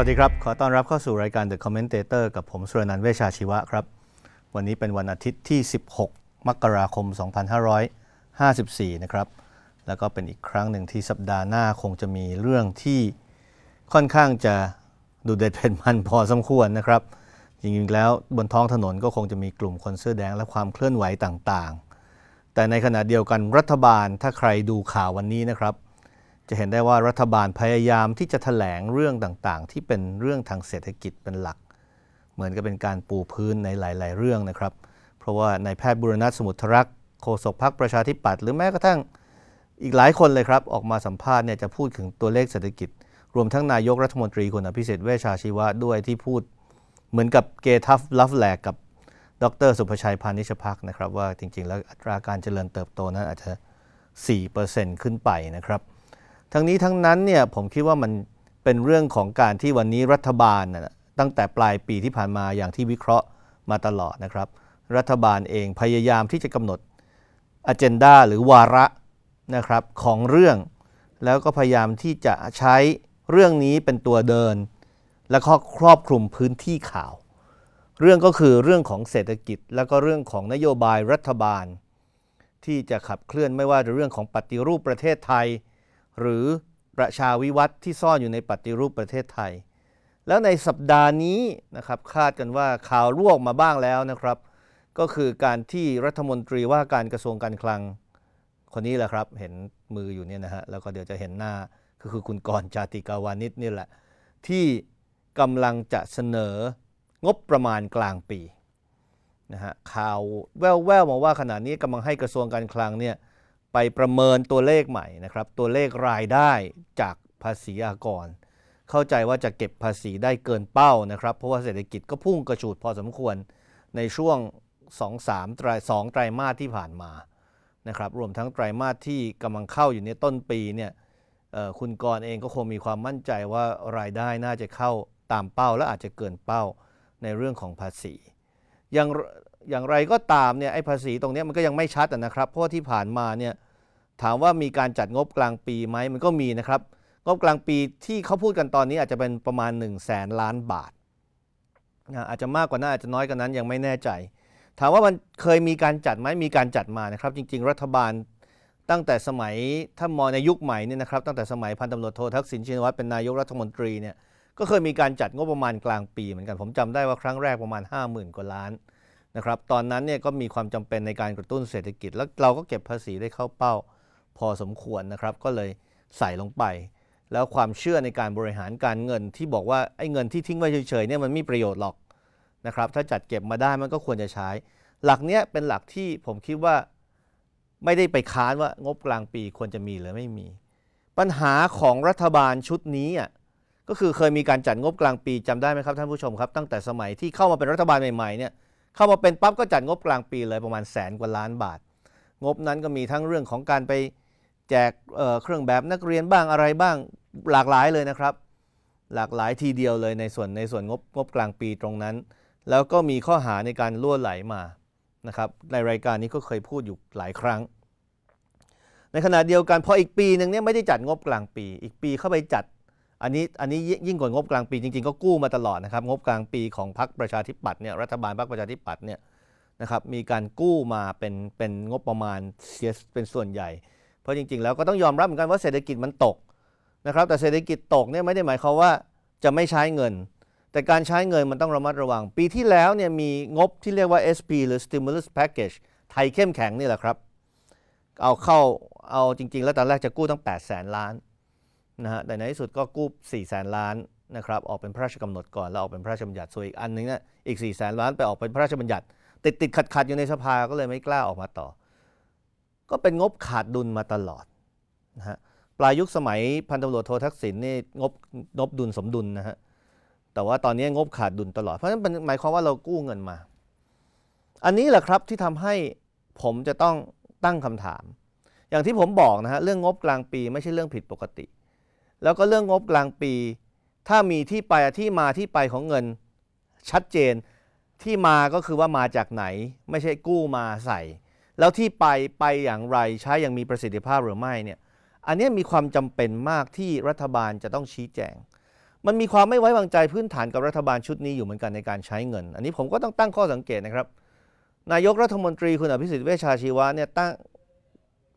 วัสดีครับ ขอต้อนรับเข้าสู่รายการ The Commentator กับผมสุรนันท์เวชาชีวะครับ วันนี้เป็นวันอาทิตย์ที่ 16 มกราคม 2554 นะครับ แล้วก็เป็นอีกครั้งหนึ่งที่สัปดาห์หน้าคงจะมีเรื่องที่ค่อนข้างจะดูเด็ดเผ็ดมันพอสมควรนะครับ จริงๆแล้วบนท้องถนนก็คงจะมีกลุ่มคนเสื้อแดงและความเคลื่อนไหวต่างๆ แต่ในขณะเดียวกันรัฐบาลถ้าใครดูข่าววันนี้นะครับ จะเห็นได้ว่ารัฐบาลพยายามที่จะถแถลงเรื่องต่างๆ ที่เป็นเรื่องทางเศรษฐกิจเป็นหลัก เหมือนกับเป็นการปูพื้นในหลาย ๆ เรื่องนะครับ เพราะว่านายแพทย์บุรณัสมุทรรักษ์โฆษกพรรคประชาธิปัตย์หรือแม้กระทั่งอีกหลายคนเลยครับ ออกมาสัมภาษณ์เนี่ยจะพูดถึงตัวเลขเศรษฐกิจ รวมทั้งนายกรัฐมนตรีคุณอภิสิทธิ์เวชชาชีวะด้วยที่พูด เหมือนกับเกทัฟลัฟแลกกับดรสุภชัยพานิชพักนะครับว่าจริงๆ แล้วอัตราการเจริญเติบโตนั้นอาจจะ 4%ขึ้นไปนะครับ ทั้งนี้ทั้งนั้นเนี่ยผมคิดว่ามันเป็นเรื่องของการที่วันนี้รัฐบาลนะตั้งแต่ปลายปีที่ผ่านมาอย่างที่วิเคราะห์มาตลอดนะครับ รัฐบาลเองพยายามที่จะกำหนดอ g e n d a หรือวาระนะครับของเรื่อง แล้วก็พยายามที่จะใช้เรื่องนี้เป็นตัวเดิน และก็ครอบคลุมพื้นที่ข่าว เรื่องก็คือเรื่องของเศรษฐกิจ แล้วก็เรื่องของนโยบายรัฐบาล ที่จะขับเคลื่อนไม่ว่าจะเรื่องของปฏิรูปประเทศไทย หรือประชาวิวัฒน์ที่ซ่อนอยู่ในปฏิรูปประเทศไทย แล้วในสัปดาห์นี้นะครับคาดกันว่าข่าวลวกมาบ้างแล้วนะครับ ก็คือการที่รัฐมนตรีว่าการกระทรวงการคลัง คนนี้แหละครับ เห็นมืออยู่เนี่ยนะฮะแล้วก็เดี๋ยวจะเห็นหน้าก็คือคุณกรจาติกาวานิชนี่แหละ ที่กำลังจะเสนองบประมาณกลางปีนะฮะข่าวแว่วๆมาว่าขณะนี้กำลังให้กระทรวงการคลังเนี่ย ไปประเมินตัวเลขใหม่นะครับ ตัวเลขรายได้จากภาษีอากร เข้าใจว่าจะเก็บภาษีได้เกินเป้านะครับ เพราะว่าเศรษฐกิจก็พุ่งกระฉูดพอสมควรในช่วง 2-3ไตร2ไตรมาสที่ผ่านมานะครับรวมทั้งไตรมาสที่กำลังเข้าอยู่ในต้นปีเนี่ยคุณกรเองก็คงมีความมั่นใจว่ารายได้น่าจะเข้าตามเป้าและอาจจะเกินเป้าในเรื่องของภาษี อย่าง อย่างไรก็ตามเนี่ยไอ้ภาษีตรงนี้มันก็ยังไม่ชัดนะครับ เพราะที่ผ่านมาเนี่ยถามว่ามีการจัดงบกลางปีไหมมันก็มีนะครับ งบกลางปีที่เขาพูดกันตอนนี้อาจจะเป็นประมาณ1นึ่งแสนล้านบาทนะอาจจะมากกว่านั้นอาจจะน้อยกว่านั้นยังไม่แน่ใจ ถามว่ามันเคยมีการจัดไหมมีการจัดมานะครับ จริง ๆ รัฐบาลตั้งแต่สมัยถ้ามองในยุคใหม่เนี่ยนะครับตั้งแต่สมัยพันตำรวจโททักษิณชินวัตรเป็นนายกรัฐมนตรีเนี่ยก็เคยมีการจัดงบประมาณกลางปีเหมือนกันผมจำได้ว่าครั้งแรกประมาณ 50,000 กว่าล้าน นะครับตอนนั้นเนี่ยก็มีความจำเป็นในการกระตุ้นเศรษฐกิจ แล้วเราก็เก็บภาษีได้เข้าเป้าพอสมควรนะครับ ก็เลยใส่ลงไป แล้วความเชื่อในการบริหารการเงินที่บอกว่าไอ้เงินที่ทิ้งไว้เฉยๆเนี่ยมันไม่ประโยชน์หรอกนะครับถ้าจัดเก็บมาได้มันก็ควรจะใช้ หลักเนี้ยเป็นหลักที่ผมคิดว่าไม่ได้ไปค้านว่างบกลางปีควรจะมีหรือไม่มี ปัญหาของรัฐบาลชุดนี้อะก็คือเคยมีการจัดงบกลางปีจำได้ไหมครับท่านผู้ชมครับ ตั้งแต่สมัยที่เข้ามาเป็นรัฐบาลใหม่ๆเนี่ย เข้ามาเป็นปั๊บก็จัดงบกลางปีเลยประมาณแสนกว่าล้านบาท งบนั้นก็มีทั้งเรื่องของการไปแจกเเครื่องแบบนักเรียนบ้างอะไรบ้างหลากหลายเลยนะครับ หลากหลายทีเดียวเลยในส่วนในส่วนงบงบกลางปีตรงนั้น แล้วก็มีข้อหาในการล่วไหลมานะครับในรายการนี้ก็เคยพูดอยู่หลายครั้ง ในขณะเดียวกันพออีกปีหนึ่งเนี่ยไม่ได้จัดงบกลางปี อีกปีเข้าไปจัด อันนี้อันนี้ยิ่งกว่างบกลางปีจริงๆ ก็กู้มาตลอดนะครับ งบกลางปีของพรรคประชาธิปัตย์เนี่ยรัฐบาลพรรคประชาธิปัตย์เนี่ยนะครับมีการกู้มาเป็นเป็นงบประมาณเสียเป็นส่วนใหญ่ เพราะจริง ๆ แล้วก็ต้องยอมรับเหมือนกันว่าเศรษฐกิจมันตกนะครับ แต่เศรษฐกิจตกเนี่ยไม่ได้หมายความว่าจะไม่ใช้เงิน แต่การใช้เงินมันต้องระมัดระวัง ปีที่แล้วเนี่ยมีงบที่เรียกว่า SP หรือ stimulus package ไทยเข้มแข็งนี่แหละครับ เอาเข้าเอาจริง ๆ แล้วตอนแรกจะกู้ตั้ง8 0 0แสนล้าน นะฮะแต่ในที่สุดก็กู้4แสนล้านนะครับออกเป็นพระราชกำหนดก่อนแล้วออกเป็นพระราชบัญญัติส่วนอีกอันนึงเนี่ยอีก4แสนล้านไปออกเป็นพระราชบัญญัติ ติดติดขัดขัดอยู่ในสภาก็เลยไม่กล้าออกมาต่อ ก็เป็นงบขาดดุลมาตลอดนะฮะปลายยุคสมัยพันตำรวจโททักษิณนี่งบงบดุลสมดุลนะฮะแต่ว่าตอนนี้งบขาดดุลตลอดเพราะฉะนั้นมันหมายความว่าเรากู้เงินมา อันนี้แหละครับที่ทำให้ผมจะต้องตั้งคำถาม อย่างที่ผมบอกนะฮะเรื่องงบกลางปีไม่ใช่เรื่องผิดปกติ แล้วก็เรื่องงบกลางปี ถ้ามีที่ไปที่มาที่ไปของเงิน ชัดเจนที่มาก็คือว่ามาจากไหน ไม่ใช่กู้มาใส่ แล้วที่ไปไปอย่างไรใช้อย่างมีประสิทธิภาพหรือไม่เนี่ยอันนี้มีความจำเป็นมากที่รัฐบาลจะต้องชี้แจง มันมีความไม่ไว้วางใจพื้นฐานกับรัฐบาลชุดนี้อยู่เหมือนกันในการใช้เงิน อันนี้ผมก็ต้องตั้งข้อสังเกตนะครับ นายกรัฐมนตรีคุณอภิสิทธิ์เวชชาชีวะเนี่ยตั้ง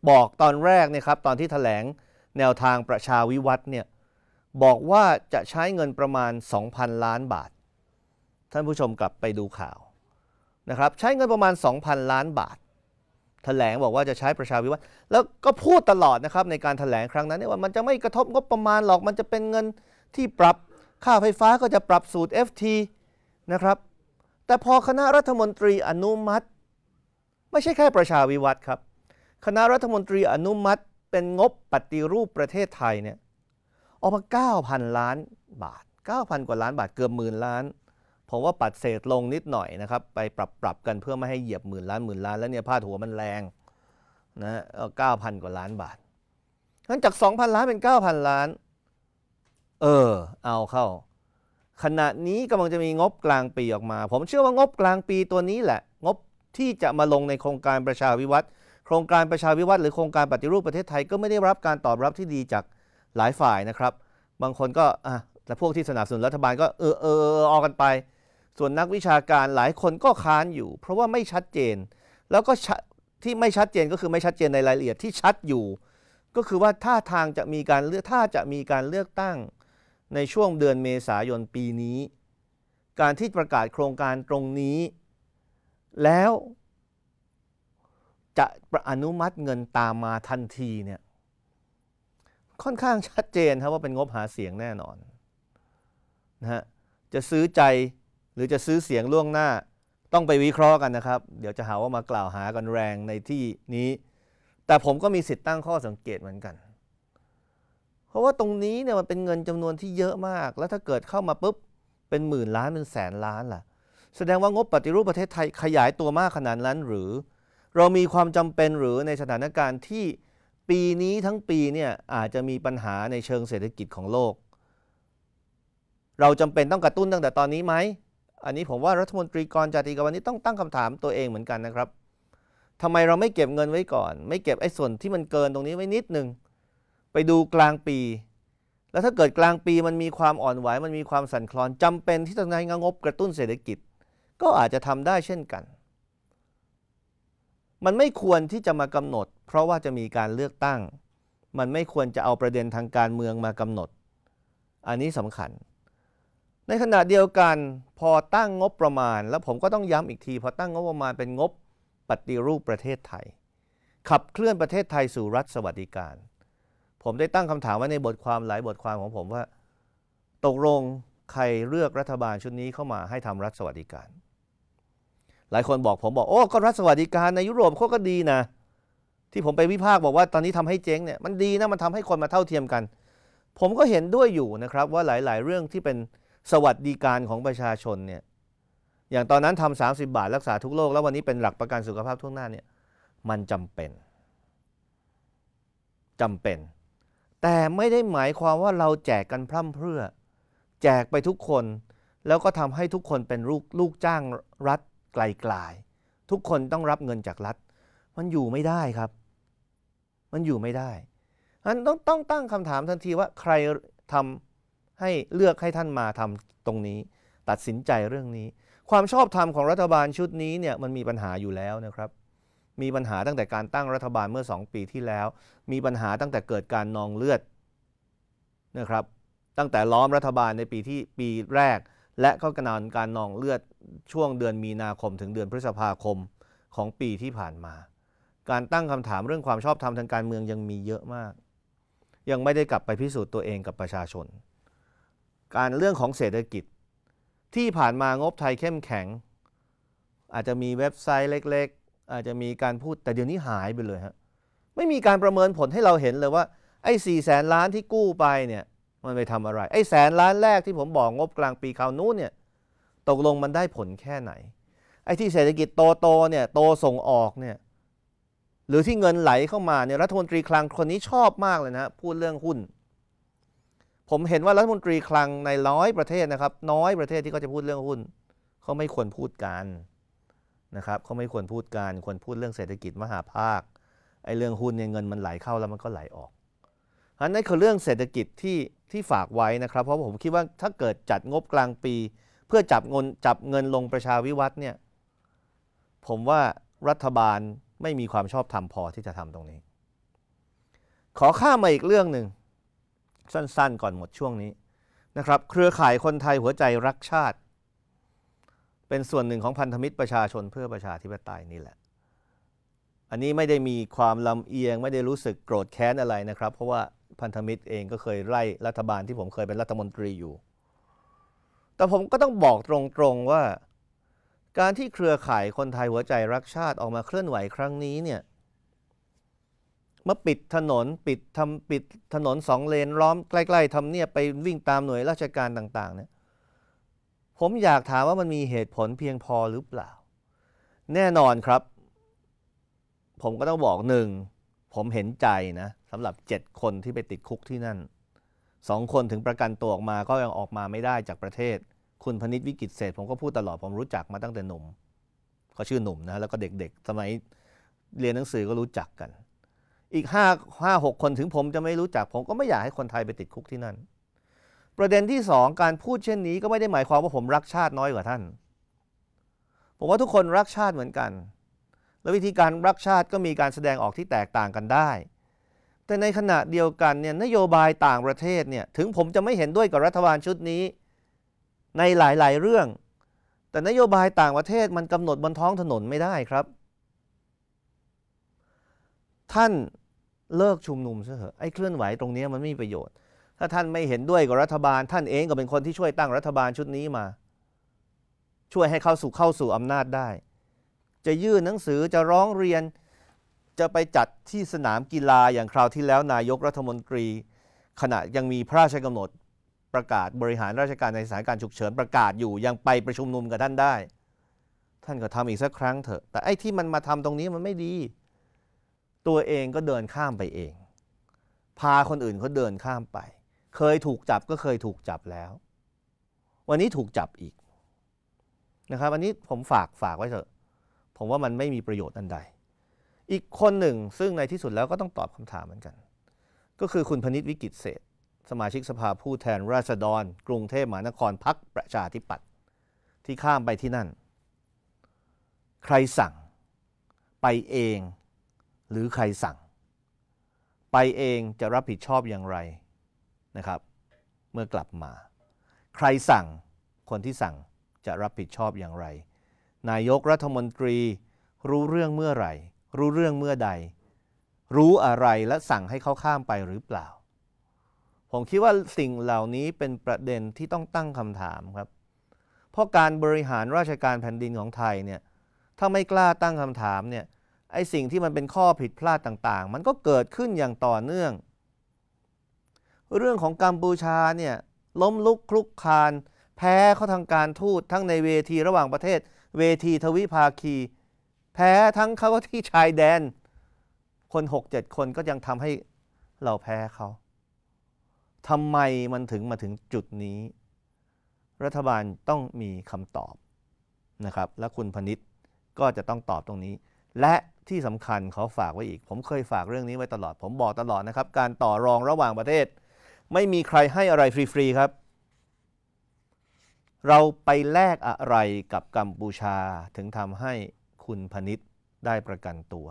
บอกตอนแรกเนี่ยครับตอนที่แถลง แนวทางประชาวิวัฒน์เนี่ยบอกว่าจะใช้เงินประมาณ 2,000 ล้านบาท ท่านผู้ชมกลับไปดูข่าวนะครับใช้เงินประมาณ 2,000 ล้านบาทแถลงบอกว่าจะใช้ประชาวิวัฒน์แล้วก็พูดตลอดนะครับในการแถลงครั้งนั้นว่ามันจะไม่กระทบงบประมาณหรอกมันจะเป็นเงินที่ปรับค่าไฟฟ้าก็จะปรับสูตร FT นะครับ แต่พอคณะรัฐมนตรีอนุมัติ ไม่ใช่แค่ประชาวิวัฒน์ครับ คณะรัฐมนตรีอนุมัติ เป็นงบปฏิรูปประเทศไทยเนี่ยออกมา 9,000 ล้านบาท 9,000 กว่าล้านบาทเกือบหมื่นล้าน ผมว่าปัดเศษลงนิดหน่อยนะครับ ไปปรับปรับกันเพื่อไม่ให้เหยียบหมื่นล้านหมื่นล้านแล้วเนี่ยพาดหัวมันแรงนะเก้าพันกว่าล้านบาทงั้นจาก 2,000 ล้านเป็น 9,000 ล้าน เออ เอาเข้า ขณะนี้กำลังจะมีงบกลางปีออกมา ผมเชื่อว่างบกลางปีตัวนี้แหละ งบที่จะมาลงในโครงการประชาวิวัฒน์ ครงการประชาวิวัฒน์หรือโครงการปฏิรูปประเทศไทยก็ไม่ได้รับการตอบรับที่ดีจากหลายฝ่ายนะครับ บางคนก็อะแต่พวกที่สนับสนุนรัฐบาลก็เออเออเออออกกันไป ส่วนนักวิชาการหลายคนก็ค้านอยู่ เพราะว่าไม่ชัดเจน แล้วก็ที่ไม่ชัดเจนก็คือไม่ชัดเจนในรายละเอียดที่ชัดอยู่ ก็คือว่าท่าทางจะมีการเลือกถ้าจะมีการเลือกตั้งในช่วงเดือนเมษายนปีนี้ การที่ประกาศโครงการตรงนี้ แล้ว จะอนุมัติเงินตามมาทันทีเนี่ยค่อนข้างชัดเจนครับว่าเป็นงบหาเสียงแน่นอนนะฮะจะซื้อใจหรือจะซื้อเสียงล่วงหน้าต้องไปวิเคราะห์กันนะครับ เดี๋ยวจะหาว่ามากล่าวหากันแรงในที่นี้ แต่ผมก็มีสิทธิ์ตั้งข้อสังเกตเหมือนกัน เพราะว่าตรงนี้เนี่ยมันเป็นเงินจำนวนที่เยอะมาก แล้วถ้าเกิดเข้ามาปุ๊บเป็นหมื่นล้านเป็นแสนล้านล่ะ แสดงว่างบปฏิรูปประเทศไทยขยายตัวมากขนาดนั้นหรือ เรามีความจำเป็นหรือในสถานการณ์ที่ปีนี้ทั้งปีเนี่ยอาจจะมีปัญหาในเชิงเศรษฐกิจของโลก เราจำเป็นต้องกระตุ้นตั้งแต่ตอนนี้ไหม อันนี้ผมว่ารัฐมนตรีกรจติกาวันนี้ต้องตั้งคำถามตัวเองเหมือนกันนะครับทำไมเราไม่เก็บเงินไว้ก่อน ไม่เก็บไอ้ส่วนที่มันเกินตรงนี้ไว้นิดนึง ไปดูกลางปี แล้วถ้าเกิดกลางปีมันมีความอ่อนไหวมันมีความสั่นคลอนจำเป็นที่ต้องใช้งบกระตุ้นเศรษฐกิจ ก็อาจจะทำได้เช่นกัน มันไม่ควรที่จะมากำหนด เพราะว่าจะมีการเลือกตั้ง มันไม่ควรจะเอาประเด็นทางการเมืองมากำหนด อันนี้สำคัญ ในขณะเดียวกันพอตั้งงบประมาณ แล้วผมก็ต้องย้ำอีกทีพอตั้งงบประมาณเป็นงบปฏิรูปประเทศไทย ขับเคลื่อนประเทศไทยสู่รัฐสวัสดิการ ผมได้ตั้งคำถามไว้ในบทความหลายบทความของผมว่า ตกลงใครเลือกรัฐบาลชุดนี้เข้ามาให้ทำรัฐสวัสดิการ หลายคนบอกผมบอกโอ้ก็รัฐสวัสดิการในยุโรปเขาก็ดีนะ ที่ผมไปวิพากษ์บอกว่าตอนนี้ทำให้เจ๊งเนี่ยมันดีนะมันทำให้คนมาเท่าเทียมกัน ผมก็เห็นด้วยอยู่นะครับว่าหลาย ๆ เรื่องที่เป็นสวัสดิการของประชาชนเนี่ยอย่างตอนนั้นทำสาบาทรักษาทุกโรคแล้ววันนี้เป็นหลักประกันสุขภาพทุกหน้าเนี่ยมันจำเป็นจำเป็น แต่ไม่ได้หมายความว่าเราแจกกันพร่ำเพรื่อ แจกไปทุกคนแล้วก็ทำให้ทุกคนเป็นลูกลูกจ้างรัฐ ไกลๆทุกคนต้องรับเงินจากรัฐ มันอยู่ไม่ได้ครับ มันอยู่ไม่ได้อันต้องต้องตั้งคำถามทันทีว่าใครทำให้เลือกให้ท่านมาทำตรงนี้ ตัดสินใจเรื่องนี้ ความชอบธรรมของรัฐบาลชุดนี้เนี่ยมันมีปัญหาอยู่แล้วนะครับ มีปัญหาตั้งแต่การตั้งรัฐบาลเมื่อ 2 ปีที่แล้ว มีปัญหาตั้งแต่เกิดการนองเลือดนะครับ ตั้งแต่ล้อมรัฐบาลในปีที่ปีแรก และก็กระนานการนองเลือดช่วงเดือนมีนาคมถึงเดือนพฤษภาคมของปีที่ผ่านมา การตั้งคำถามเรื่องความชอบธรรมทางการเมืองยังมีเยอะมาก ยังไม่ได้กลับไปพิสูจน์ตัวเองกับประชาชน การเรื่องของเศรษฐกิจ ที่ผ่านมางบไทยเข้มแข็ง อาจจะมีเว็บไซต์เล็ก ๆ อาจจะมีการพูดแต่เดี๋ยวนี้หายไปเลยฮะไม่มีการประเมินผลให้เราเห็นเลยว่าไอ้สี่แสนล้านที่กู้ไปเนี่ย มันไปทำอะไร ไอ้แสนล้านแรกที่ผมบอกงบกลางปีคราวนู้นเนี่ยตกลงมันได้ผลแค่ไหน ไอ้ที่เศรษฐกิจโตโตเนี่ยโตส่งออกเนี่ยหรือที่เงินไหลเข้ามาเนี่ยรัฐมนตรีคลังคนนี้ชอบมากเลยนะพูดเรื่องหุ้น ผมเห็นว่ารัฐมนตรีคลังในร้อยประเทศนะครับ น้อยประเทศที่เขาจะพูดเรื่องหุ้นเขาไม่ควรพูดกันนะครับเขาไม่ควรพูดกันควรพูดเรื่องเศรษฐกิจมหาภาคไอ้เรื่องหุ้นเนี่ยเงินมันไหลเข้าแล้วมันก็ไหลออก อันนั้นคือเรื่องเศรษฐกิจที่ที่ฝากไว้นะครับ เพราะผมคิดว่าถ้าเกิดจัดงบกลางปี เพื่อจับเงินจับเงินลงประชาวิวัฒน์เนี่ยผมว่ารัฐบาลไม่มีความชอบธรรมพอที่จะทำตรงนี้ ขอข้ามมาอีกเรื่องหนึ่งสั้นๆ ก่อนหมดช่วงนี้นะครับ เครือข่ายคนไทยหัวใจรักชาติ เป็นส่วนหนึ่งของพันธมิตรประชาชนเพื่อประชาธิปไตยนี่แหละ อันนี้ไม่ได้มีความลำเอียง ไม่ได้รู้สึกโกรธแค้นอะไรนะครับ เพราะว่า พันธมิตรเองก็เคยไล่รัฐบาลที่ผมเคยเป็นรัฐมนตรีอยู่ แต่ผมก็ต้องบอกตรงๆว่า การที่เครือข่ายคนไทยหัวใจรักชาติออกมาเคลื่อนไหวครั้งนี้เนี่ยมาปิดถนนปิดทำปิดถนนสองเลนล้อมใกล้ๆทำเนียบไปวิ่งตามหน่วยราชการต่างๆเนี่ยผมอยากถามว่ามันมีเหตุผลเพียงพอหรือเปล่า แน่นอนครับ ผมก็ต้องบอกหนึ่ง ผมเห็นใจนะสำหรับเจ็ดคนที่ไปติดคุกที่นั่นสองคนถึงประกันตัวออกมาก็ยังออกมาไม่ได้จากประเทศ คุณพนิษวิกิตเศษผมก็พูดตลอดผมรู้จักมาตั้งแต่หนุ่มเขาชื่อหนุ่มนะแล้วก็เด็กๆ สมัยเรียนหนังสือก็รู้จักกัน อีกห้าห้าหกคนถึงผมจะไม่รู้จัก ผมก็ไม่อยากให้คนไทยไปติดคุกที่นั่น ประเด็นที่สองการพูดเช่นนี้ก็ไม่ได้หมายความว่าผมรักชาติน้อยกว่าท่าน ผมว่าทุกคนรักชาติเหมือนกัน และวิธีการรักชาติก็มีการแสดงออกที่แตกต่างกันได้ แต่ในขณะเดียวกันเนี่ยนโยบายต่างประเทศเนี่ยถึงผมจะไม่เห็นด้วยกับรัฐบาลชุดนี้ ในหลายๆ เรื่อง แต่นโยบายต่างประเทศมันกำหนดบนท้องถนนไม่ได้ครับ ท่านเลิกชุมนุมซะเถอะไอ้เคลื่อนไหวตรงนี้มันไม่มีประโยชน์ ถ้าท่านไม่เห็นด้วยกับรัฐบาล ท่านเองก็เป็นคนที่ช่วยตั้งรัฐบาลชุดนี้มา ช่วยให้เข้าสู่เข้าสู่อำนาจได้ จะยื่นหนังสือจะร้องเรียน จะไปจัดที่สนามกีฬาอย่างคราวที่แล้วนายกรัฐมนตรี ขณะยังมีพระราชกำหนดประกาศบริหารราชการในสถานการณ์ฉุกเฉินประกาศอยู่ยังไปประชุมนุมกับท่านได้ ท่านก็ทำอีกสักครั้งเถอะ แต่ไอ้ที่มันมาทำตรงนี้มันไม่ดี ตัวเองก็เดินข้ามไปเอง พาคนอื่นเขาเดินข้ามไป เคยถูกจับก็เคยถูกจับแล้ว วันนี้ถูกจับอีกนะครับ อันนี้ผมฝากฝากไว้เถอะ ผมว่ามันไม่มีประโยชน์อันใด อีกคนหนึ่งซึ่งในที่สุดแล้วก็ต้องตอบคำถามเหมือนกัน ก็คือคุณพนิษวิกิตเศษ สมาชิกสภาผู้แทนราษฎร กรุงเทพมหานครพักประชาธิปัตย์ที่ข้ามไปที่นั่น ใครสั่ง ไปเอง หรือใครสั่ง ไปเองจะรับผิดชอบอย่างไรนะครับ เมื่อกลับมา ใครสั่งคนที่สั่งจะรับผิดชอบอย่างไร นายกรัฐมนตรี รู้เรื่องเมื่อไหร่ รู้เรื่องเมื่อใด รู้อะไรและสั่งให้เขาข้ามไปหรือเปล่า ผมคิดว่าสิ่งเหล่านี้เป็นประเด็นที่ต้องตั้งคำถามครับ เพราะการบริหารราชการแผ่นดินของไทยเนี่ยถ้าไม่กล้าตั้งคำถามเนี่ยไอ้สิ่งที่มันเป็นข้อผิดพลาดต่างๆ มันก็เกิดขึ้นอย่างต่อเนื่อง เรื่องของกัมพูชาเนี่ยล้มลุกคลุกคาน แพ้เขาทางการทูตทั้งในเวทีระหว่างประเทศ เวทีทวิภาคี แพ้ทั้งเขาที่ชายแดน คนหกเจ็ดคนก็ยังทำให้เราแพ้เขาทำไมมันถึงมาถึงจุดนี้ รัฐบาลต้องมีคำตอบนะครับ และคุณพนิษก็จะต้องตอบตรงนี้ และที่สำคัญเขาฝากไว้อีก ผมเคยฝากเรื่องนี้ไว้ตลอด ผมบอกตลอดนะครับ การต่อรองระหว่างประเทศ ไม่มีใครให้อะไรฟรีๆครับ เราไปแลกอะไรกับกัมพูชาถึงทำให้คุณพนิษได้ประกันตัว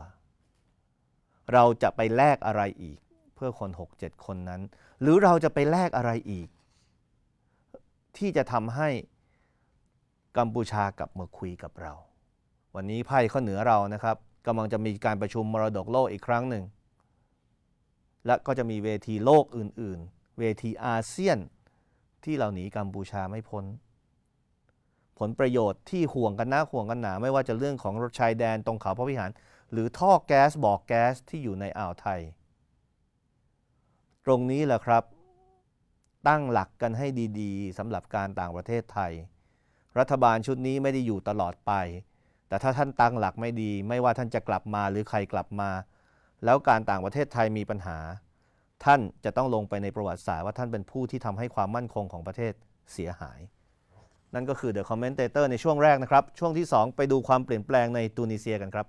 เราจะไปแลกอะไรอีก เพื่อคน 6-7 คนนั้น หรือเราจะไปแลกอะไรอีก ที่จะทำให้กัมพูชากลับมาคุยกับเรา วันนี้ไพ่ข้อเหนือเรานะครับกำลังจะมีการประชุมมรดกโลกอีกครั้งหนึ่ง และก็จะมีเวทีโลกอื่น ๆ เวทีอาเซียนที่เราหนีกัมพูชาไม่พ้น ผลประโยชน์ที่ห่วงกันหน้าห่วงกันหนา ไม่ว่าจะเรื่องของรถชายแดนตรงเขาพระวิหาร หรือท่อแก๊สบ่อกแก๊สที่อยู่ในอ่าวไทย ตรงนี้แหละครับ ตั้งหลักกันให้ดีๆสำหรับการต่างประเทศไทย รัฐบาลชุดนี้ไม่ได้อยู่ตลอดไป แต่ถ้าท่านตั้งหลักไม่ดี ไม่ว่าท่านจะกลับมาหรือใครกลับมา แล้วการต่างประเทศไทยมีปัญหา ท่านจะต้องลงไปในประวัติศาสตร์ว่าท่านเป็นผู้ที่ทำให้ความมั่นคงของประเทศเสียหาย นั่นก็คือ The Commentator ในช่วงแรกนะครับ ช่วงที่ 2 ไปดูความเปลี่ยนแปลงในตูนิเซียกันครับ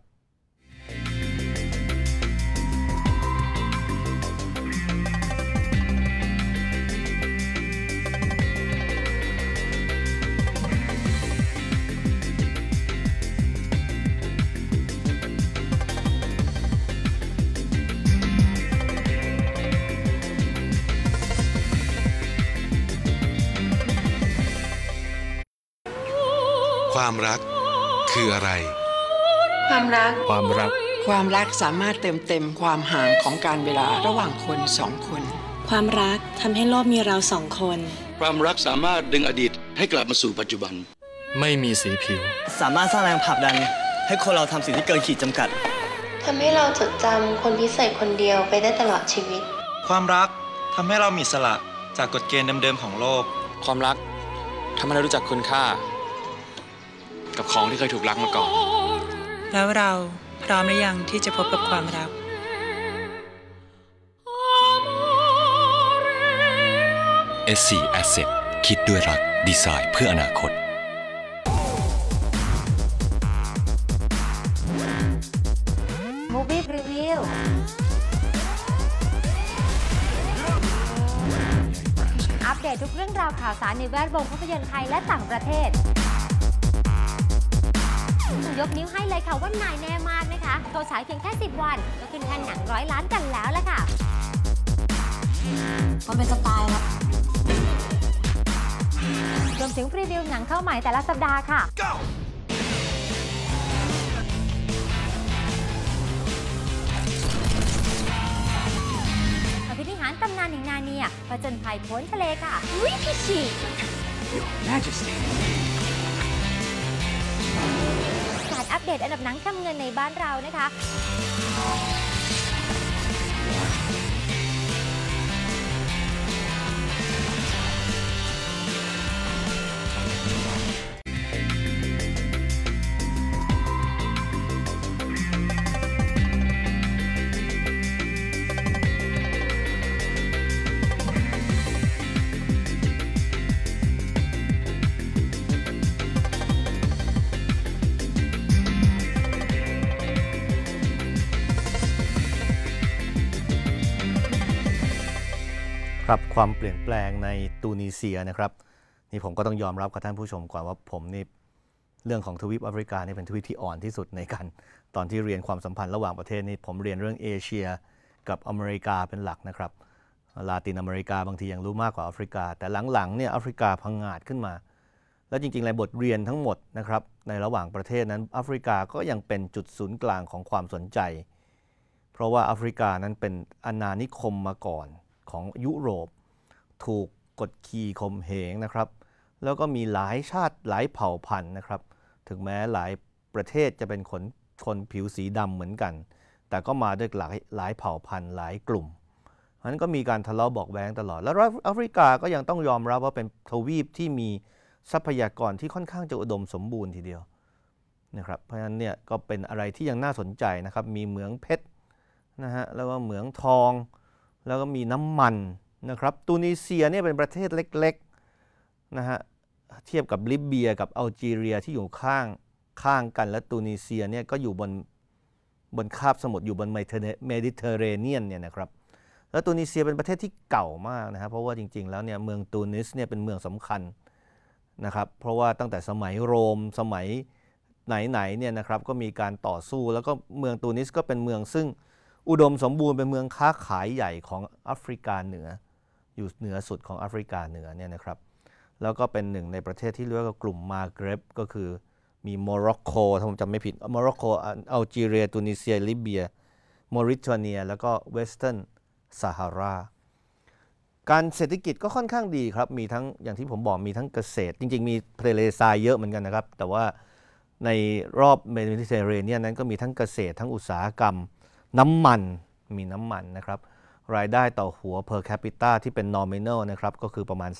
ความรักคืออะไร ความรัก ความรัก ความรักสามารถเติมเต็มความห่างของการเวลาระหว่างคนสองคน ความรักทำให้โลกมีเราสองคน ความรักสามารถดึงอดีตให้กลับมาสู่ปัจจุบัน ไม่มีสีผิว สามารถสร้างแรงผลักดัน ให้คนเราทำสิ่งที่เกินขีดจำกัดทำให้เราจดจำคนพิเศษคนเดียวไปได้ตลอดชีวิต ความรักทำให้เรามีอิสละจากกฎเกณฑ์เดิมๆของโลก ความรักทำให้เรารู้จักคุณค่า กับของที่เคยถูกรักมาก่อน แล้วเราพร้อมหรือยังที่จะพบกับความรัก SC Asset คิดด้วยรักดีไซน์เพื่ออนาคต Movie Preview อัปเดตทุกเรื่องราวข่าวสารในแวดวงภาพยนตร์ไทยและต่างประเทศ ยกนิ้วให้เลยค่ะว่านายแน่มากนะคะโทรฉายเพียงแค่ 10 วัน ก็ขึ้นแท่นหนังร้อยล้านกันแล้วละค่ะมันเป็นสไตล์ครับรวมถึงพรีวิวหนังเข้าใหม่แต่ละสัปดาห์ค่ะอภินิหารตำนานแห่งนาเนียผจญภัยพ้นทะเลค่ะอุ้ยพี่ฉีกา อัปเดตอันดับหนังทำเงินในบ้านเรานะคะ ครับความเปลี่ยนแปลงในตูนิเซียนะครับนี่ผมก็ต้องยอมรับกับท่านผู้ชมก่อนว่าผมนี่เรื่องของทวีปแอฟริกานี่เป็นทวีปที่อ่อนที่สุดในการตอนที่เรียนความสัมพันธ์ระหว่างประเทศนี่ผมเรียนเรื่องเอเชียกับอเมริกาเป็นหลักนะครับลาตินอเมริกาบางทียังรู้มากกว่าแอฟริกา แต่หลังๆเนี่ยแอฟริกาพังงาดขึ้นมา แล้วจริงๆในบทเรียนทั้งหมดนะครับในระหว่างประเทศนั้นแอฟริกาก็ยังเป็นจุดศูนย์กลางของความสนใจ เพราะว่าแอฟริกานั้นเป็นอาณานิคมมาก่อน ของยุโรป ถูกกดขี่ข่มเหงนะครับ แล้วก็มีหลายชาติหลายเผ่าพันธุ์นะครับ ถึงแม้หลายประเทศจะเป็นคนคนผิวสีดำเหมือนกัน แต่ก็มาด้วยหลายหลายเผ่าพันธุ์หลายกลุ่มเพราะนั้นก็มีการทะเลาะบอกแว้งตลอด แล้วแอฟริกาก็ยังต้องยอมรับว่าเป็นทวีปที่มีทรัพยากรที่ค่อนข้างจะอุดมสมบูรณ์ทีเดียวนะครับ เพราะฉะนั้นเนี่ยก็เป็นอะไรที่ยังน่าสนใจนะครับ มีเหมืองเพชรนะฮะ แล้วก็เหมืองทอง แล้วก็มีน้ำมันนะครับตูนิเซียเนี่ยเป็นประเทศเล็กๆนะฮะเทียบกับลิเบียกับอัลจีเรียที่อยู่ข้างข้างกัน และตูนิเซียเนี่ยก็อยู่บนบนคาบสมุทรอยู่บนเมดิเตอร์เรเนียนเนี่ยนะครับแล้วตูนิเซียเป็นประเทศที่เก่ามากนะครับเพราะว่าจริง ๆ แล้วเนี่ยเมืองตูนิสเนี่ยเป็นเมืองสำคัญนะครับเพราะว่าตั้งแต่สมัยโรมสมัยไหนๆเนี่ยนะครับก็มีการต่อสู้แล้วก็เมืองตูนิสก็เป็นเมืองซึ่ง อุดมสมบูรณ์เป็นเมืองค้าขายใหญ่ของแอฟริกาเหนือ อยู่เหนือสุดของแอฟริกาเหนือเนี่ยนะครับ แล้วก็เป็นหนึ่งในประเทศที่เรียกว่ากลุ่มมาเกรบก็คือมีโมร็อกโกถ้าผมจำไม่ผิดโมร็อกโกอัลจีเรียตูนิเซียลิเบียมอริเตเนีย แล้วก็เวสเทิร์นซาฮาราการเศรษฐกิจก็ค่อนข้างดีครับ มีทั้งอย่างที่ผมบอกมีทั้งเกษตร จริง ๆ มีทะเลทรายเยอะเหมือนกันนะครับ แต่ว่าในรอบเมดิเตอร์เรเนียนนั้นก็มีทั้งเกษตรทั้งอุตสาหกรรม น้ำมันมีน้ำมันนะครับ รายได้ต่อหัว per capita ที่เป็น nominal นะครับก็คือประมาณ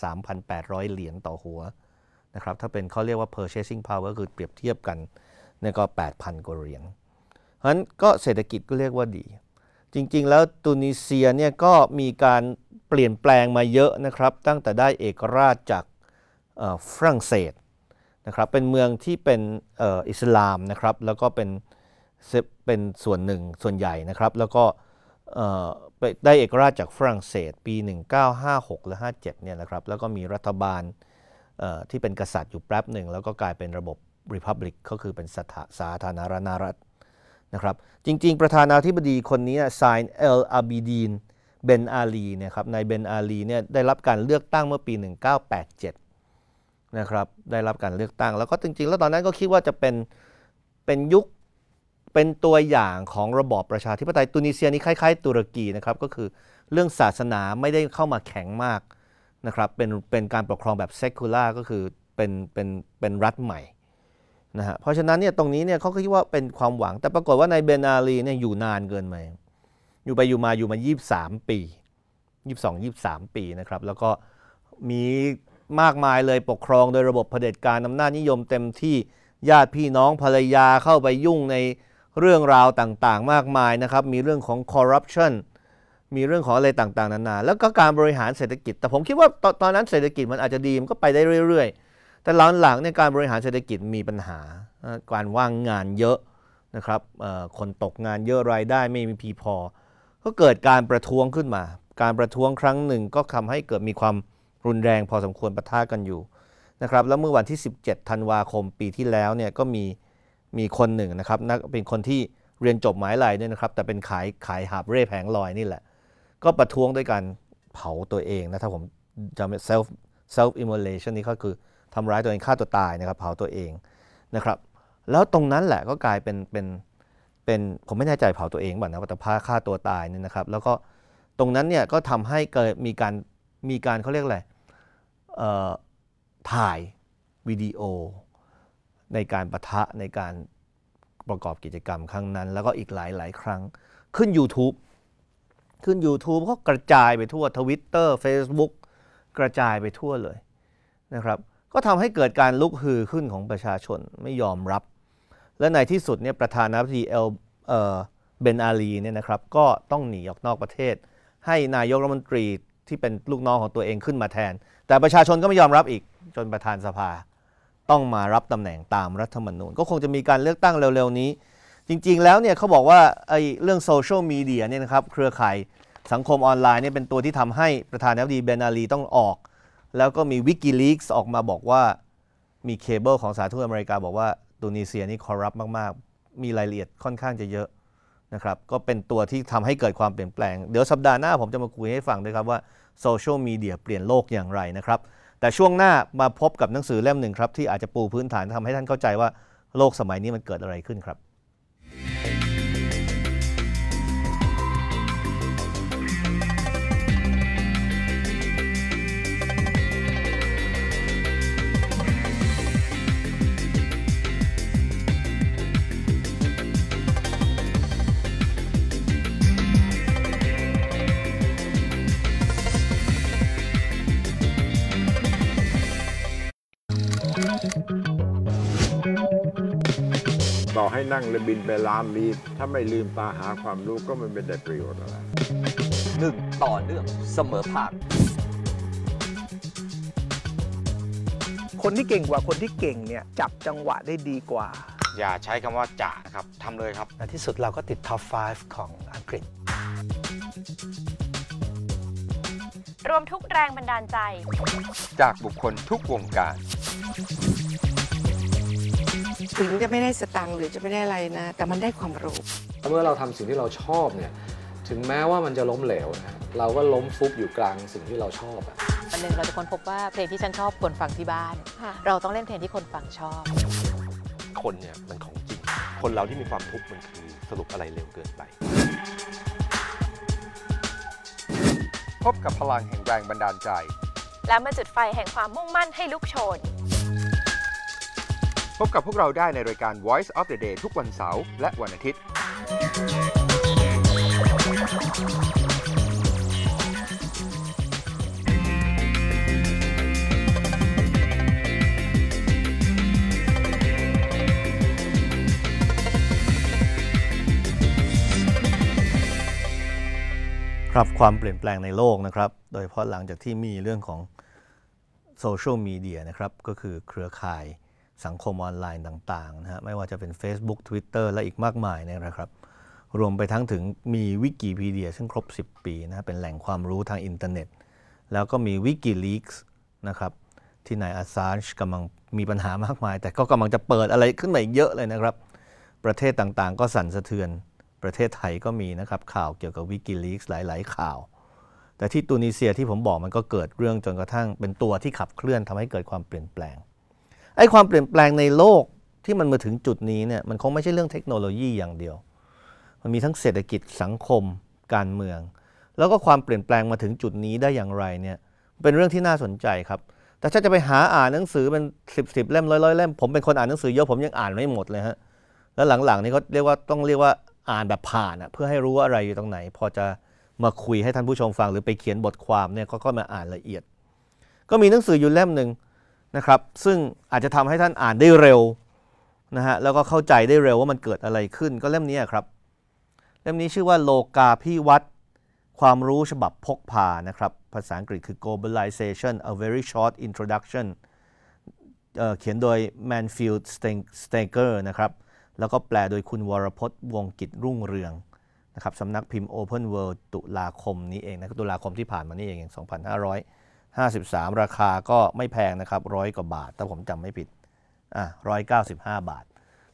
3,800 เหรียญต่อหัวนะครับถ้าเป็นเขาเรียกว่า purchasing power คือเปรียบเทียบกันเนี่ยก็ 8,000 กว่าเหรียญเพราะฉะนั้นก็เศรษฐกิจก็เรียกว่าดี จริงๆ แล้วตูนิเซียเนี่ยก็มีการเปลี่ยนแปลงมาเยอะนะครับ ตั้งแต่ได้เอกราชจากฝรั่งเศสนะครับเป็นเมืองที่เป็นอิสลามนะครับแล้วก็เป็น เป็นส่วนหนึ่งส่วนใหญ่นะครับ แล้วก็ได้เอกราชจากฝรั่งเศสปี 1956 และ 57 เนี่ยนะครับ แล้วก็มีรัฐบาลที่เป็นกษัตริย์อยู่แป๊บหนึ่ง แล้วก็กลายเป็นระบบริพับลิกก็คือเป็นสาธารณรัฐนะครับ จริง ๆ ประธานาธิบดีคนนี้ไซน์เอลอาบีดีนเบนอาลีนี่ยครับนายเบนอาลีเนี่ยได้รับการเลือกตั้งเมื่อปี 1987 นะครับ ได้รับการเลือกตั้ง แล้วก็จริง ๆ แล้วตอนนั้นก็คิดว่าจะเป็นเป็นยุค เป็นตัวอย่างของระบอบประชาธิปไตยตุนิเซียนี่คล้ายๆ ตุรกีนะครับก็คือเรื่องศาสนาไม่ได้เข้ามาแข็งมากนะครับเป็นเป็นการปกครองแบบเซคูล่าก็คือเป็นเป็นเป็นรัฐใหม่นะฮะเพราะฉะนั้นเนี่ยตรงนี้เนี่ยเขาก็คิดว่าเป็นความหวัง แต่ปรากฏว่านายเบนอาลีเนี่ยอยู่นานเกินไปอยู่ไปอยู่มาอยู่มา 23 ปี 22 23 ปีนะครับแล้วก็มีมากมายเลยปกครองโดยระบบเผด็จการอำนาจนิยมเต็มที่ญาติพี่น้องภรรยาเข้าไปยุ่งใน เรื่องราวต่างๆ มากมายนะครับมีเรื่องของคอร์รัปชันมีเรื่องของอะไรต่างๆนานาแล้วก็การบริหารเศรษฐกิจ แต่ผมคิดว่าตตอนนั้นเศรษฐกิจมันอาจจะดีมันก็ไปได้เรื่อย ๆ แต่หลังๆเนี่ยการบริหารเศรษฐกิจมีปัญหาการว่างงานเยอะนะครับคนตกงานเยอะรายได้ไม่มีพีพอ ก็เกิดการประท้วงขึ้นมา การประท้วงครั้งหนึ่งก็ทำให้เกิดมีความรุนแรงพอสมควรปะทะกันอยู่นะครับแล้วเมื่อวันที่ 17 ธันวาคมปีที่แล้วเนี่ยก็มี มีคนหนึ่งนะครับนักเป็นคนที่เรียนจบหมายลายด้วยนะครับ แต่เป็นขายขายหาบเร่แผงลอยนี่แหละ ก็ประท้วงด้วยการเผาตัวเองนะถ้าผมจำ self self immolation นี่ก็คือทำร้ายตัวเองฆ่าตัวตายนะครับ เผาตัวเองนะครับ แล้วตรงนั้นแหละก็กลายเป็นเป็นเป็นผมไม่แน่ใจเผาตัวเองบ้านะแต่พาฆ่าตัวตายนี่นะครับ แล้วก็ตรงนั้นเนี่ยก็ทำให้เกิดมีการมีการเขาเรียกอะไรถ่ายวิดีโอ ในการประทะในการประกอบกิจกรรมครั้งนั้น แล้วก็อีกหลายหลายครั้ง ขึ้น YouTube ขึ้น YouTube ก็กระจายไปทั่ว Twitter Facebook กระจายไปทั่วเลยนะครับ ก็ทำให้เกิดการลุกฮือขึ้นของประชาชนไม่ยอมรับ และในที่สุดเนี่ยประธานาธิบดีเอลเบนอาลีเนี่ยนะครับก็ต้องหนีออกนอกประเทศ ให้นายกรัฐมนตรีที่เป็นลูกน้องของตัวเองขึ้นมาแทน แต่ประชาชนก็ไม่ยอมรับอีกจนประธานสภา ต้องมารับตำแหน่งตามรัฐธรรมนูญก็คงจะมีการเลือกตั้งเร็วๆนี้ จริงๆแล้วเนี่ยเขาบอกว่าไอ้เรื่องโซเชียลมีเดียเนี่ยนะครับเครือข่ายสังคมออนไลน์เนี่ยเป็นตัวที่ทำให้ประธานาธิบดีเบนาลีต้องออก แล้วก็มีวิกิลีกส์ออกมาบอกว่ามีเคเบิลของสาธารณรัฐอเมริกาบอกว่าตูนิเซียนี่คอร์รัปมากๆ มีรายละเอียดค่อนข้างจะเยอะนะครับก็เป็นตัวที่ทำให้เกิดความเปลี่ยนแปลง เดี๋ยวสัปดาห์หน้าผมจะมาคุยให้ฟังด้วยครับว่าโซเชียลมีเดียเปลี่ยนโลกอย่างไรนะครับ แต่ช่วงหน้ามาพบกับหนังสือเล่มหนึ่งครับที่อาจจะปูพื้นฐานทำให้ท่านเข้าใจว่าโลกสมัยนี้มันเกิดอะไรขึ้นครับ นั่งเรือบินไปลามมีถ้าไม่ลืมตาหาความรู้ก็ไม่เป็นได้ประโยชน์อะไรหนึ่งต่อเนื่องเสมอภาค คนที่เก่งกว่าคนที่เก่งเนี่ยจับจังหวะได้ดีกว่า อย่าใช้คำว่าจ่านะครับทำเลยครับ ในที่สุดเราก็ติดท็อป 5 ของอังกฤษ รวมทุกแรงบันดาลใจ จากบุคคลทุกวงการ ถึงจะไม่ได้สตังค์หรือจะไม่ได้อะไรนะ แต่มันได้ความรู้ เมื่อเราทำสิ่งที่เราชอบเนี่ยถึงแม้ว่ามันจะล้มเหลวนะเราก็ล้มฟุบอยู่กลางสิ่งที่เราชอบอะวันหนึ่งเราจะค้นพบว่าเพลงที่ฉันชอบคนฟังที่บ้าน เราต้องเล่นเพลงที่คนฟังชอบ คนเนี่ยมันของจริง คนเราที่มีความทุกข์มันคือสรุปอะไรเร็วเกินไปพบกับพลังแห่งแรงบันดาลใจ และมาจุดไฟแห่งความมุ่งมั่นให้ลุกโชน พบกับพวกเราได้ในรายการ Voice of the Day ทุกวันเสาร์และวันอาทิตย์ ครับความเปลี่ยนแปลงในโลกนะครับ โดยเฉพาะหลังจากที่มีเรื่องของโซเชียลมีเดียนะครับ ก็คือเครือข่าย สังคมออนไลน์ต่างๆนะฮะไม่ว่าจะเป็น Facebook Twitter และอีกมากมายนะครับ รวมไปทั้งถึงมีวิกิพีเดียซึ่งครบ 10 ปีนะเป็นแหล่งความรู้ทางอินเทอร์เน็ต แล้วก็มีวิกิลีกส์นะครับที่นายอาซานช์กำลังมีปัญหามากมาย แต่ก็กำลังจะเปิดอะไรขึ้นมาอีกเยอะเลยนะครับ ประเทศต่างๆ ก็สั่นสะเทือนประเทศไทยก็มีนะครับข่าวเกี่ยวกับวิกิลีกส์หลาย ๆ ข่าว แต่ที่ตูนิเซียที่ผมบอกมันก็เกิดเรื่องจนกระทั่งเป็นตัวที่ขับเคลื่อนทำให้เกิดความเปลี่ยนแปลง อ้ความเปลี่ยนแปลงในโลกที่มันมาถึงจุดนี้เนี่ยมันคงไม่ใช่เรื่องเทคโนโลยีอย่างเดียว มันมีทั้งเศรษฐกิจสังคม การเมือง แล้วก็ความเปลี่ยนแปลงมาถึงจุดนี้ได้อย่างไรเนี่ยเป็นเรื่องที่น่าสนใจครับ แต่ถ้าจะไปหาอ่านหนังสือเป็นสิบสิบเล่มร้อยร้อยเล่มผมเป็นคนอ่านหนังสือเยอะผมยังอ่านไม่หมดเลยฮะแล้วหลังๆนี่เขาเรียกว่าต้องเรียกว่าอ่านแบบผ่านอะเพื่อให้รู้ว่าอะไรอยู่ตรงไหน พอจะมาคุยให้ท่านผู้ชมฟังหรือไปเขียนบทความเนี่ยก็มาอ่านละเอียด ก็มีหนังสืออยู่เล่มหนึ่ง นะครับ ซึ่งอาจจะทำให้ท่านอ่านได้เร็วนะฮะแล้วก็เข้าใจได้เร็วว่ามันเกิดอะไรขึ้นก็เล่มนี้ครับ เล่มนี้ชื่อว่าโลกาพิวัตรความรู้ฉบับพกพานะครับ ภาษาอังกฤษคือ globalization a very short introduction เเขียนโดย Manfield Staker นะครับ แล้วก็แปลโดยคุณวรพจน์วงกิจรุ่งเรืองนะครับสำนักพิมพ์ Open World ตุลาคมนี้เองนะตุลาคมที่ผ่านมานี่เอง 2,500 53 ราคาก็ไม่แพงนะครับร้อยกว่าบาท ถ้าผมจำไม่ผิดอะ195บาท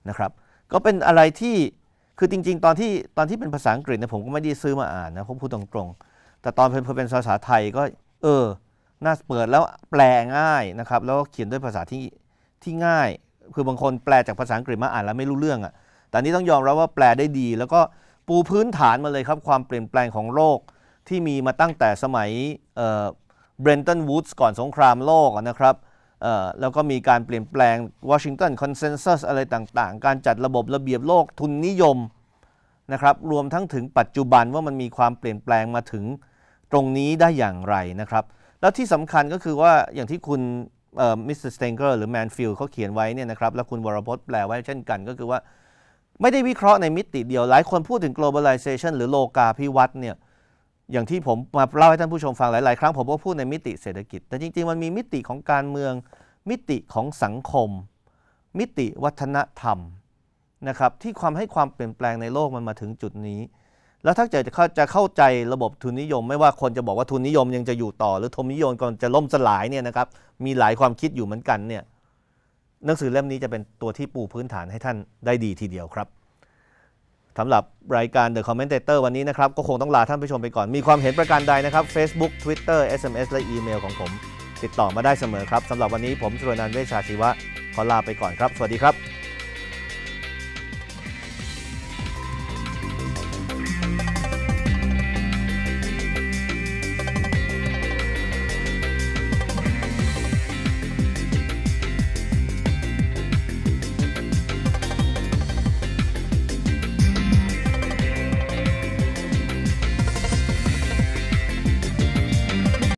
นะครับ ก็เป็นอะไรที่คือจริง ๆ ตอนที่ตอนที่เป็นภาษาอังกฤษเนี่ยผมก็ไม่ได้ซื้อมาอ่านนะผมพูดตรงๆ แต่ตอนเป็นเป็นภาษาไทยก็ เออน่าเปิดแล้วแปลง่ายนะครับ แล้วก็เขียนด้วยภาษาที่ที่ง่าย คือบางคนแปลจากภาษาอังกฤษมาอ่านแล้วไม่รู้เรื่องอะ่ะแต่นี้ต้องยอมรับว่าแปลได้ดี แล้วก็ปูพื้นฐานมาเลยครับความเปลี่ยนแปลงของโลกที่มีมาตั้งแต่สมัย เบรนตันวูดส์ก่อนสงครามโลกนะครับแล้วก็มีการเปลี่ยนแปลงวอชิงตันคอนเซนแซสอะไรต่างๆ การจัดระบบระเบียบโลกทุนนิยมนะครับรวมทั้งถึงปัจจุบันว่ามันมีความเปลี่ยนแปลงมาถึงตรงนี้ได้อย่างไรนะครับ แล้วที่สำคัญก็คือว่าอย่างที่คุณมิสเตอร์สเตนเกอร์หรือแมนฟิลเขาเขียนไว้เนี่ยนะครับแล้วคุณวรพจน์แปลไว้เช่นกันก็คือว่า ไม่ได้วิเคราะห์ในมิติเดียว หลายคนพูดถึง globalization หรือโลกาภิวัตน์เนี่ย อย่างที่ผมมาเล่าให้ท่านผู้ชมฟังหลาย ๆ ครั้งผมก็พูดในมิติเศรษฐกิจ แต่จริง ๆ มันมีมิติของการเมือง มิติของสังคม มิติวัฒนธรรมนะครับที่ความให้ความเปลี่ยนแปลงในโลกมันมาถึงจุดนี้ แล้วถ้าเกิดจะเข้าใจระบบทุนนิยม ไม่ว่าคนจะบอกว่าทุนนิยมยังจะอยู่ต่อ หรือทุนนิยมก่อนจะล่มสลายเนี่ยนะครับมีหลายความคิดอยู่เหมือนกันเนี่ยหนังสือเล่มนี้จะเป็นตัวที่ปูพื้นฐานให้ท่านได้ดีทีเดียวครับ สำหรับรายการ The Commentator วันนี้นะครับ ก็คงต้องลาท่านผู้ชมไปก่อน มีความเห็นประการใดนะครับ Facebook Twitter SMS และอีเมลของผม ติดต่อมาได้เสมอครับสำหรับวันนี้ผมชรนันเวชชาชีวะ ขอลาไปก่อนครับ สวัสดีครับ